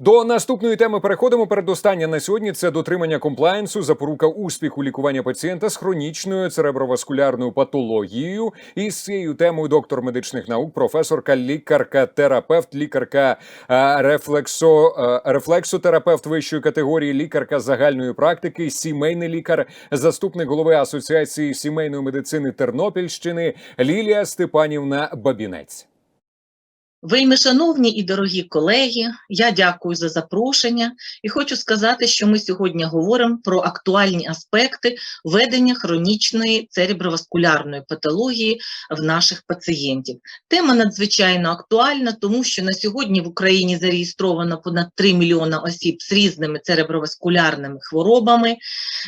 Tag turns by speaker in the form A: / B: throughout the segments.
A: До наступної теми переходимо. Передостання на сьогодні це дотримання комплаєнсу, запорука успіху лікування пацієнта з хронічною цереброваскулярною патологією. І з цією темою доктор медичних наук, професорка, лікарка, терапевт, лікарка е, рефлексо, е, рефлексотерапевт вищої категорії, лікарка загальної практики, сімейний лікар, заступник голови Асоціації сімейної медицини Тернопільщини Лілія Степанівна Бабінець.
B: Вельми шановні і дорогі колеги, я дякую за запрошення і хочу сказати, що ми сьогодні говоримо про актуальні аспекти ведення хронічної цереброваскулярної патології в наших пацієнтів. Тема надзвичайно актуальна, тому що на сьогодні в Україні зареєстровано понад 3 мільйона осіб з різними цереброваскулярними хворобами.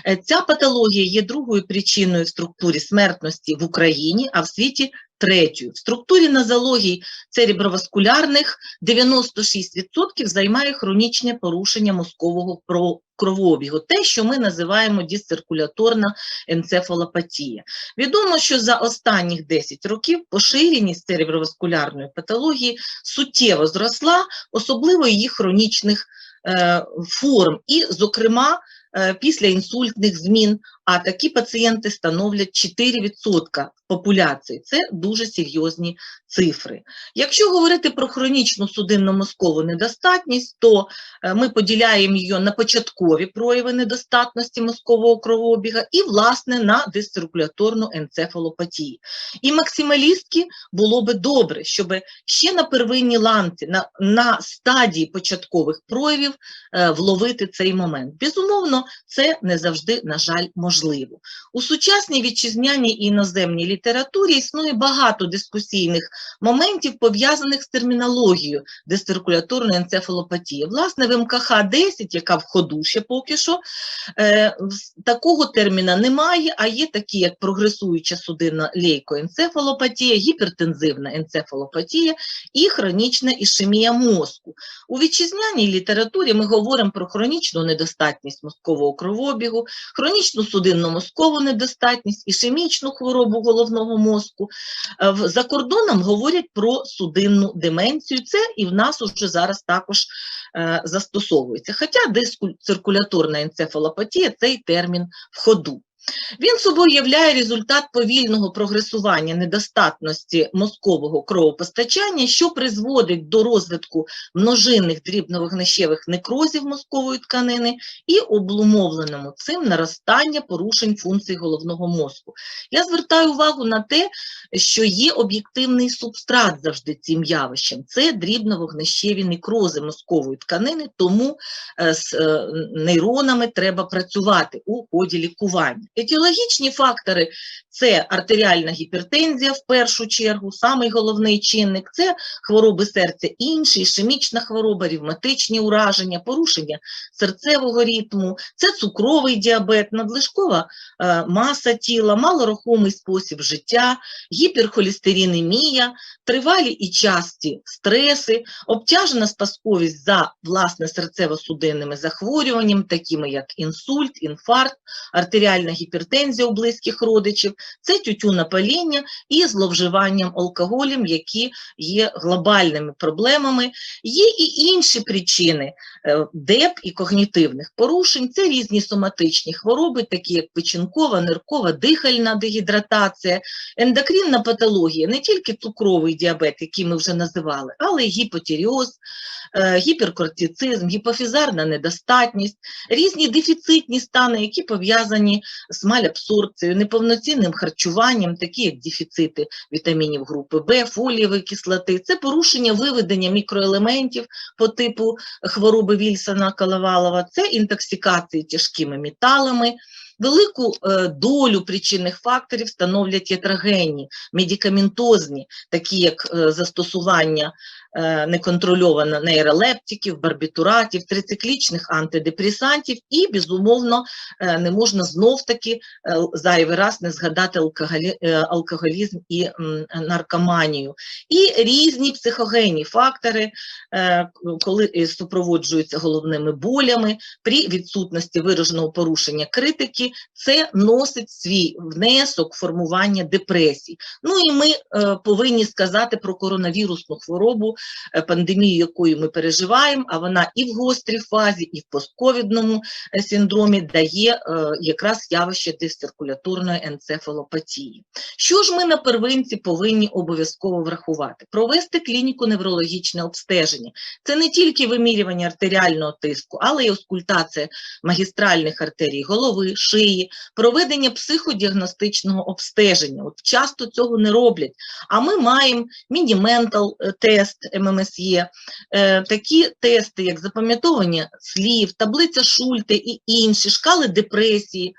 B: Е, Ця патологія є другою причиною в структурі смертності в Україні, а в світі третьою. В структурі нозологій цереброваскулярних 96% займає хронічне порушення мозкового кровообігу, те, що ми називаємо дисциркуляторна енцефалопатія. Відомо, що за останніх 10 років поширеність цереброваскулярної патології суттєво зросла, особливо її хронічних е, форм, і, зокрема, е, після інсультних змін, а такі пацієнти становлять 4% популяції. Це дуже серйозні цифри. Якщо говорити про хронічну судинно-мозкову недостатність, то е, ми поділяємо її на початкові прояви недостатності мозкового кровообіга і, власне, на дисциркуляторну енцефалопатію. І максималістки було би добре, щоб ще на первинній ланці, на, на стадії початкових проявів е, вловити цей момент. Безумовно, це не завжди, на жаль, можливо. У сучасній вітчизняній і іноземній літературі існує багато дискусійних моментів, пов'язаних з термінологією дисциркуляторної енцефалопатії. Власне, в МКХ-10, яка в ходу ще поки що, е, такого терміна немає, а є такі, як прогресуюча судинна лейкоенцефалопатія, гіпертензивна енцефалопатія і хронічна ішемія мозку. У вітчизняній літературі ми говоримо про хронічну недостатність мозкового кровообігу, хронічну судинно-мозкову недостатність, ішемічну хворобу головного мозку. Е, За кордоном говорять про судинну деменцію. Це і в нас уже зараз також е, застосовується. Хоча дисциркуляторна енцефалопатія цей термін в ходу. Він собою являє результат повільного прогресування недостатності мозкового кровопостачання, що призводить до розвитку множинних дрібновогнищевих некрозів мозкової тканини і облумовленому цим наростання порушень функцій головного мозку. Я звертаю увагу на те, що є об'єктивний субстрат завжди цим явищем. Це дрібновогнищеві некрози мозкової тканини, тому е, з е, нейронами треба працювати у ході лікування. Етіологічні фактори це артеріальна гіпертензія в першу чергу, самий головний чинник це хвороби серця інші, ішемічна хвороба, ревматичні ураження, порушення серцевого ритму, це цукровий діабет, надлишкова е, маса тіла, малорухомий спосіб життя, гіперхолестеринемія, тривалі і часті стреси, обтяжена спасковість за власне серцево-судинними захворюваннями, такими як інсульт, інфаркт, артеріальна гіпертензія у близьких родичів, це тютюнопаління і зловживанням алкоголем, які є глобальними проблемами. Є і інші причини е, ДЕП і когнітивних порушень, це різні соматичні хвороби, такі як печінкова, ниркова, дихальна дегідратація, ендокринна патологія, не тільки цукровий діабет, який ми вже називали, але й гіпотіріоз, е, гіперкортицизм, гіпофізарна недостатність, різні дефіцитні стани, які пов'язані з малябсорбцією, неповноцінним харчуванням, такі як дефіцити вітамінів групи В, фолієвої кислоти, це порушення виведення мікроелементів по типу хвороби Вільсона Коновалова, це інтоксикації тяжкими металами. Велику е, долю причинних факторів становлять ятрогенні, медикаментозні, такі як е, застосування неконтрольовано нейролептиків, барбітуратів, трициклічних антидепресантів і, безумовно, е, не можна знов-таки е, зайвий раз не згадати е, алкоголізм і наркоманію. І різні психогенні фактори, е, коли е, супроводжуються головними болями, при відсутності вираженого порушення критики, це носить свій внесок формування депресій. Ну і ми е, повинні сказати про коронавірусну хворобу, е, пандемію, якою ми переживаємо, а вона і в гострій фазі, і в постковідному е, синдромі дає е, якраз явище дисциркуляторної енцефалопатії. Що ж ми на первинці повинні обов'язково врахувати? Провести клініку неврологічне обстеження. Це не тільки вимірювання артеріального тиску, але й оскультація магістральних артерій голови, шиї, проведення психодіагностичного обстеження. От часто цього не роблять. А ми маємо мініментал е, тест ММСЄ, е, такі тести, як запам'ятовування слів, таблиця Шульте і інші, шкали депресії.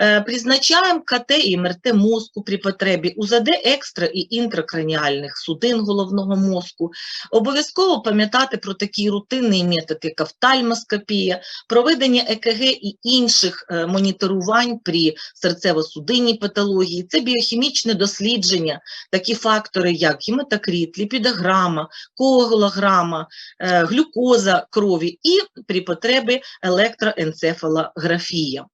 B: Е, Призначаємо КТ і МРТ мозку при потребі, УЗД екстра і інтракраніальних судин головного мозку. Обов'язково пам'ятати про такий рутинний метод, як офтальмоскопія, проведення ЕКГ і інших е, моніторувань при серцево-судинній патології. Це біохімічне дослідження, такі фактори, як гематокрит, ліпідограма, коагулограма, е, глюкоза крові і при потребі електроенцефалографія.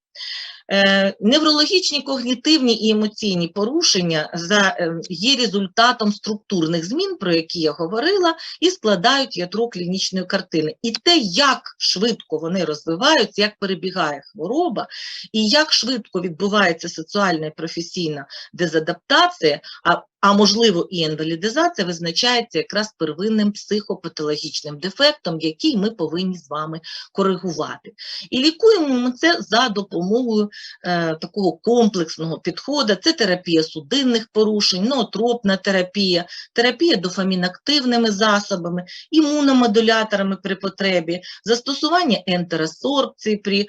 B: Е, Неврологічні, когнітивні і емоційні порушення е, є результатом структурних змін, про які я говорила, і складають ядро клінічної картини. І те, як швидко вони розвиваються, як перебігає хвороба, і як швидко відбувається соціальна і професійна дезадаптація, а, а можливо і інвалідизація, визначається якраз первинним психопатологічним дефектом, який ми повинні з вами коригувати. І лікуємо ми це за допомогою е, такого комплексного підходу. Це терапія судинних порушень, ноотропна терапія, терапія дофамінактивними засобами, імуномодуляторами при потребі, застосування ентеросорбції при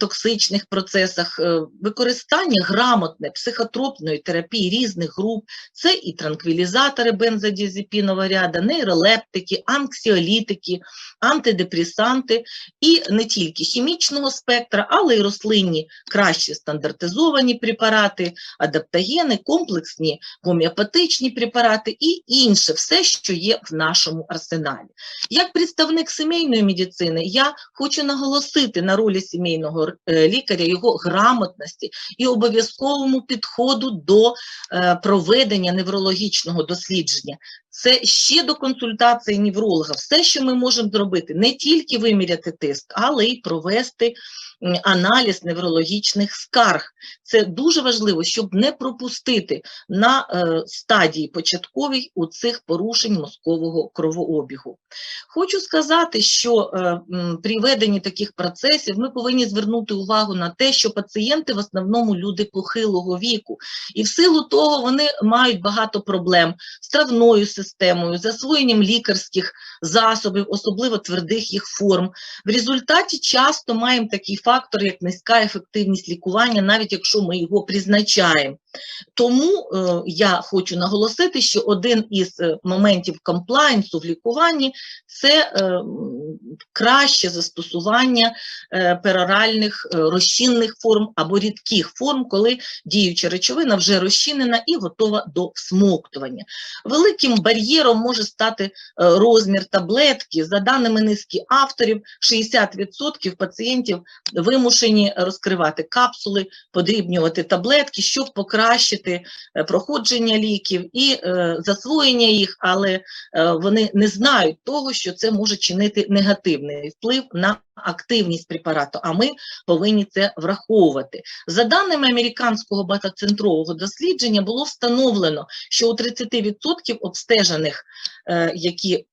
B: токсичних процесах, е, використання грамотне психотропної терапії різних груп. Це і транквілізатори бензодіазепінового ряду, нейролептики, анксіолітики, антидепресанти і не тільки хімічного спектра, але й рослинні краще стандартизовані препарати, адаптогени, комплексні гомеопатичні препарати і інше, все, що є в нашому арсеналі. Як представник сімейної медицини, я хочу наголосити на ролі сімейного е, лікаря, його грамотності і обов'язковому підходу до е, проведення неврологічного дослідження. Це ще до консультації невролога. Все, що ми можемо зробити, не тільки виміряти тиск, але й провести аналіз неврологічних скарг. Це дуже важливо, щоб не пропустити на е, стадії початковій у цих порушень мозкового кровообігу. Хочу сказати, що е, при веденні таких процесів ми повинні звернути увагу на те, що пацієнти в основному люди похилого віку, і в силу того вони мають багато проблем з травною системою, засвоєнням лікарських засобів, особливо твердих їх форм. В результаті часто маємо такий фактор, як низька ефективність лікування, навіть якщо ми його призначаємо. Тому е, я хочу наголосити, що один із е, моментів комплайнсу в лікуванні це е, краще застосування е, пероральних е, розчинних форм або рідких форм, коли діюча речовина вже розчинена і готова до всмоктування. Великим бар'єром може стати е, розмір таблетки. За даними низки авторів, 60% пацієнтів вимушені розкривати капсули, подрібнювати таблетки, щоб покращити проходження ліків і засвоєння їх, але вони не знають того, що це може чинити негативний вплив на активність препарату, а ми повинні це враховувати. За даними американського багатоцентрового дослідження, було встановлено, що у 30% обстежених, е, які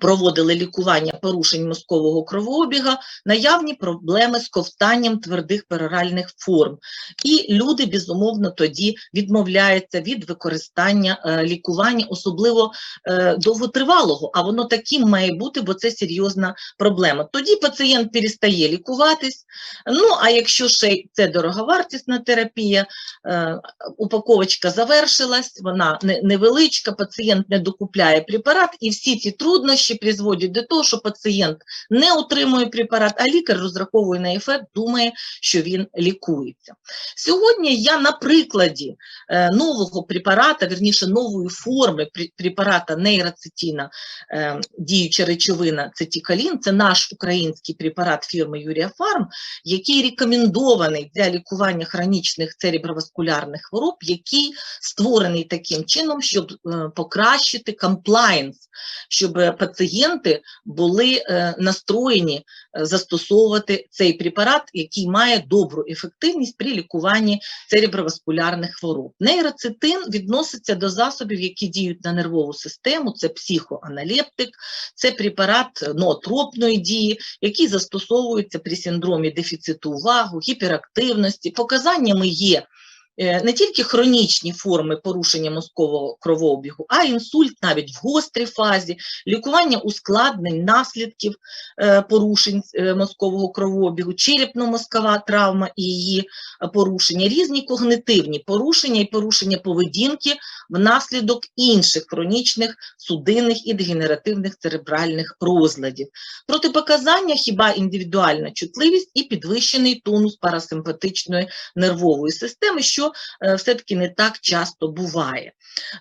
B: проводили лікування порушень мозкового кровообіга, наявні проблеми з ковтанням твердих пероральних форм. І люди, безумовно, тоді відмовляються від використання е, лікування, особливо е, довготривалого, а воно таким має бути, бо це серйозна проблема. Тоді пацієнт перестає лікуватись, ну а якщо ще це дороговартісна терапія, е, упаковочка завершилась, вона невеличка, пацієнт не докупляє препарат, і всі ці труднощі нутрощі призводять до того, що пацієнт не отримує препарат, а лікар розраховує на ефект, думає, що він лікується. Сьогодні я на прикладі е, нового препарата, вірніше нової форми препарата нейроцитіна, е, діюча речовина цитікалін, це наш український препарат фірми Юрія Фарм, який рекомендований для лікування хронічних цереброваскулярних хвороб, який створений таким чином, щоб е, покращити комплаєнс, щоб е, пацієнти були е, настроєні е, застосовувати цей препарат, який має добру ефективність при лікуванні цереброваскулярних хвороб. Нейроцитин відноситься до засобів, які діють на нервову систему, це психоаналептик, це препарат ноотропної дії, який застосовується при синдромі дефіциту уваги, гіперактивності. Показаннями є не тільки хронічні форми порушення мозкового кровообігу, а інсульт навіть в гострій фазі, лікування ускладнень, наслідків е, порушень е, мозкового кровообігу, черепно-мозкова травма і її е, порушення, різні когнитивні порушення і порушення поведінки внаслідок інших хронічних судинних і дегенеративних церебральних розладів. Протипоказання хіба індивідуальна чутливість і підвищений тонус парасимпатичної нервової системи, що е, все-таки не так часто буває.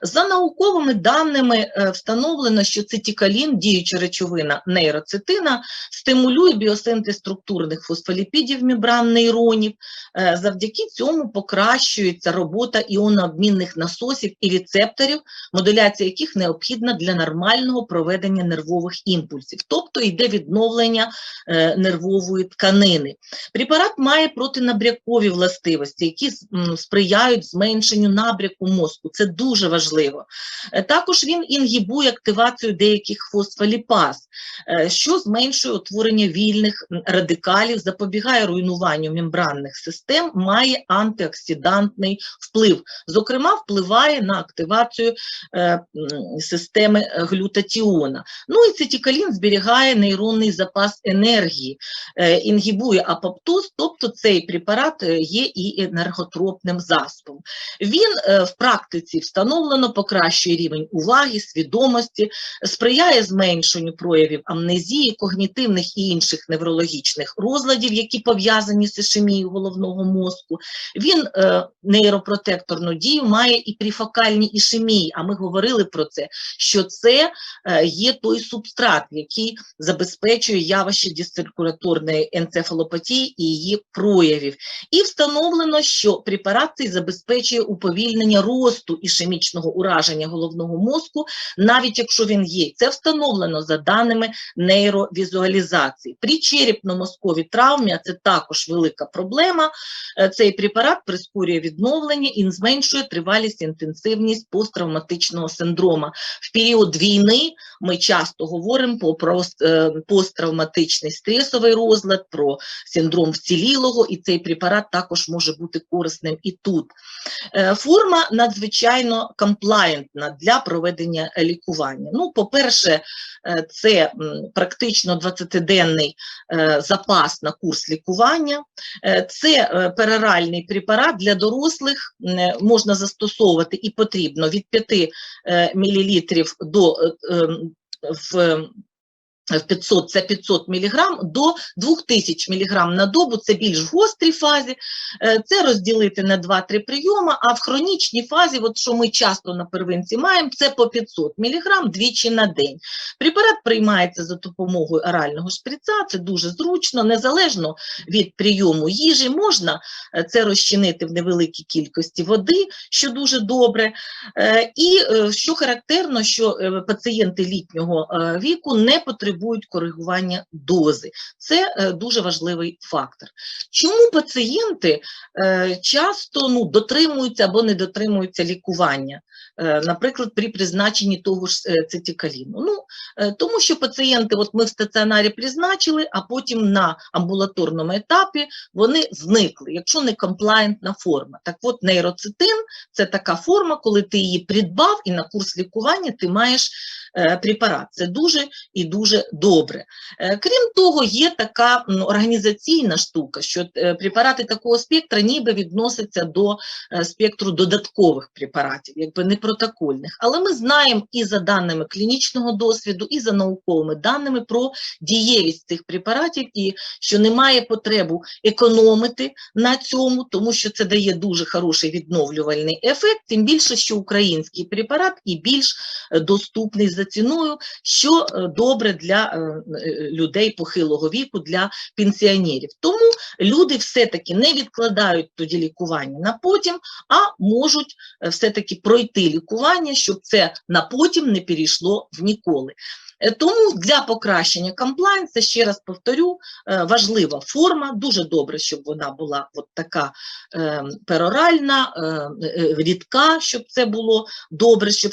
B: За науковими даними е, встановлено, що цитікалін, діюча речовина нейроцитина, стимулює біосинтез структурних фосфоліпідів мембран нейронів. Е, Завдяки цьому покращується робота іонообмінних насосів і рецепторів, модуляція яких необхідна для нормального проведення нервових імпульсів, тобто йде відновлення нервової тканини. Препарат має протинабрякові властивості, які сприяють зменшенню набряку мозку. Це дуже важливо. Е, Також він інгібує активацію деяких фосфоліпаз, е, що зменшує утворення вільних радикалів, запобігає руйнуванню мембранних систем, має антиоксидантний вплив. Зокрема, впливає на активацію е, системи глютатіона. Ну і цитікалін зберігає нейронний запас енергії, інгібує апоптоз, тобто цей препарат є і енерготропним засобом. Він е, в практиці встановлено покращує рівень уваги, свідомості, сприяє зменшенню проявів амнезії, когнітивних і інших неврологічних розладів, які пов'язані з ішемією головного мозку. Він е, нейропротекторну дію має і при фокальній ішемії, а ми говорили про це, що це е, є той субстрат, який забезпечує явище дисциркуляторної енцефалопатії і її проявів. І встановлено, що препарат цей забезпечує уповільнення росту ішемічного ураження головного мозку, навіть якщо він є. Це встановлено за даними нейровізуалізації. При черепно-мозковій травмі, а це також велика проблема, е, цей препарат прискорює відновлення і зменшує тривалість інтенсивність посттравматичного синдрома. В період війни ми часто говоримо про е, посттравматичний стресовий розлад, про синдром вцілілого, і цей препарат також може бути корисним і тут. Е, Форма надзвичайно комплаєнтна для проведення лікування. Ну, по-перше, е, це практично 20-денний е, запас на курс лікування. Це пероральний препарат для дорослих можна застосовувати і потрібно від 5 мл до ем, в 500 це 500 мг до 2000 мг на добу, це більш в гострій фазі, Е, це розділити на 2-3 прийоми, а в хронічній фазі, от що ми часто на первинці маємо, це по 500 мг двічі на день. Препарат приймається за допомогою орального шприца, це дуже зручно, незалежно від прийому їжі, можна е, це розчинити в невеликій кількості води, що дуже добре. Е, І що характерно, що пацієнти літнього віку не потребують коригування дози. Це е, дуже важливий фактор. Чому пацієнти е, часто ну, дотримуються або не дотримуються лікування? Е, Наприклад, при призначенні того ж цитикаліну. Ну, тому що пацієнти, от ми в стаціонарі призначили, а потім на амбулаторному етапі вони зникли, якщо не комплаєнтна форма. Так от нейроцитин це така форма, коли ти її придбав і на курс лікування ти маєш препарат. Це дуже і дуже добре. Е, Крім того, є така організаційна штука, що е, препарати такого спектра ніби відносяться до е, спектру додаткових препаратів, якби не протокольних. Але ми знаємо і за даними клінічного досвіду, і за науковими даними про дієвість цих препаратів, і що немає потребу економити на цьому, тому що це дає дуже хороший відновлювальний ефект, тим більше, що український препарат і більш доступний за ціною, що добре для е, е, людей похилого віку, для пенсіонерів. Тому люди все-таки не відкладають тоді лікування на потім, а можуть е, все-таки пройти лікування, щоб це на потім не перейшло в ніколи. Е, Тому для покращення комплайнса, ще раз повторю, е, важлива форма, дуже добре, щоб вона була от така е, пероральна, рідка, щоб це було добре, щоб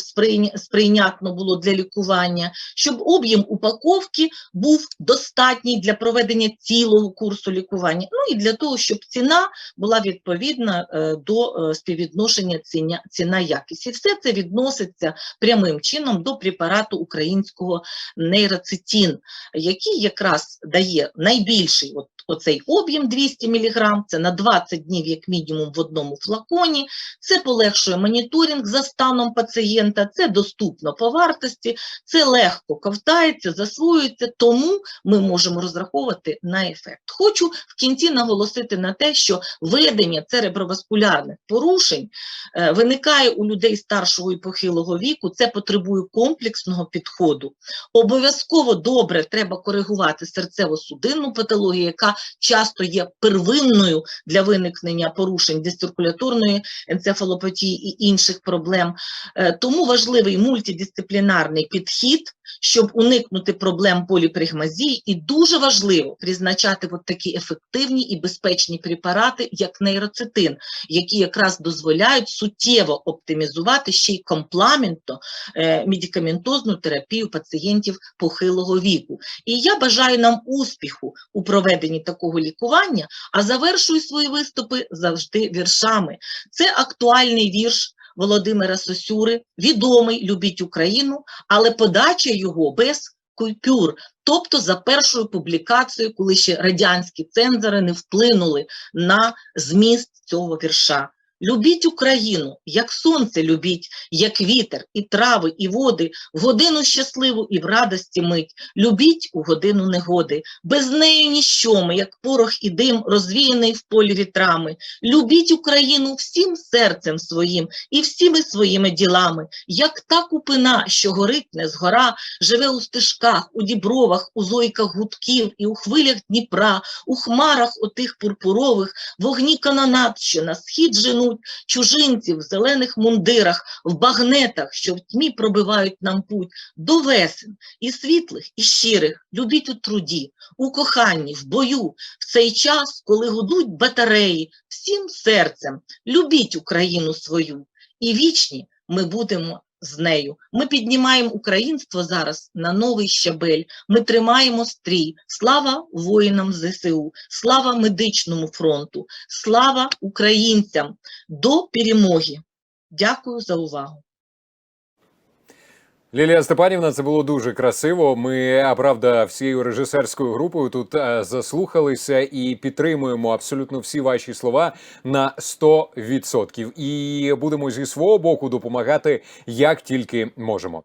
B: сприйнятно було для лікування, щоб об'єм упаковки був достатній для проведення цілого курсу лікування, ну і для того, щоб ціна була відповідна до співвідношення ціня, ціна-якість. І все це відноситься прямим чином до препарату українського нейроцитін, який якраз дає найбільший от, оцей об'єм 200 мг, це на 20 днів як мінімум в одному флаконі, це полегшує моніторинг за станом пацієнта, це доступно по вартості, це легко ковтається, засвоюється, тому ми можемо розраховувати на ефект. Хочу в кінці наголосити на те, що ведення цереброваскулярних порушень е, виникає у людей старшого і похилого віку, це потребує комплексного підходу. Обов'язково добре треба коригувати серцево-судинну патологію, яка часто є первинною для виникнення порушень дисциркуляторної енцефалопатії і інших проблем. Е, Тому важливий мультидисциплінарний підхід, щоб уникнути проблем поліпригмазії, і дуже важливо призначати от такі ефективні і безпечні препарати, як нейроцитин, які якраз дозволяють суттєво оптимізувати ще й компламентно е, медикаментозну терапію пацієнтів похилого віку. І я бажаю нам успіху у проведенні такого лікування, а завершую свої виступи завжди віршами. Це актуальний вірш Володимира Сосюри, відомий «Любіть Україну», але подача його без купюр, тобто за першою публікацією, коли ще радянські цензори не вплинули на зміст цього вірша. Любіть Україну, як сонце любіть, як вітер, і трави, і води, в годину щасливу і в радості мить. Любіть у годину негоди, без неї ніщо ми, як порох і дим, розвіяний в полі вітрами. Любіть Україну всім серцем своїм і всіми своїми ділами, як та купина, що горить не згора, живе у стежках, у дібровах, у зойках гудків і у хвилях Дніпра, у хмарах отих пурпурових, вогні канонат, що на схід женуть, чужинців в зелених мундирах, в багнетах, що в тьмі пробивають нам путь, до весен, і світлих, і щирих, любіть у труді, у коханні, в бою, в цей час, коли гудуть батареї, всім серцем, любіть Україну свою, і вічні ми будемо з нею. Ми піднімаємо українство зараз на новий щабель. Ми тримаємо стрій. Слава воїнам ЗСУ, слава медичному фронту, слава українцям до перемоги. Дякую за увагу.
A: Лілія Степанівна, це було дуже красиво. Ми, правда, всією режисерською групою тут е, заслухалися і підтримуємо абсолютно всі ваші слова на 100%. І будемо зі свого боку допомагати як тільки можемо.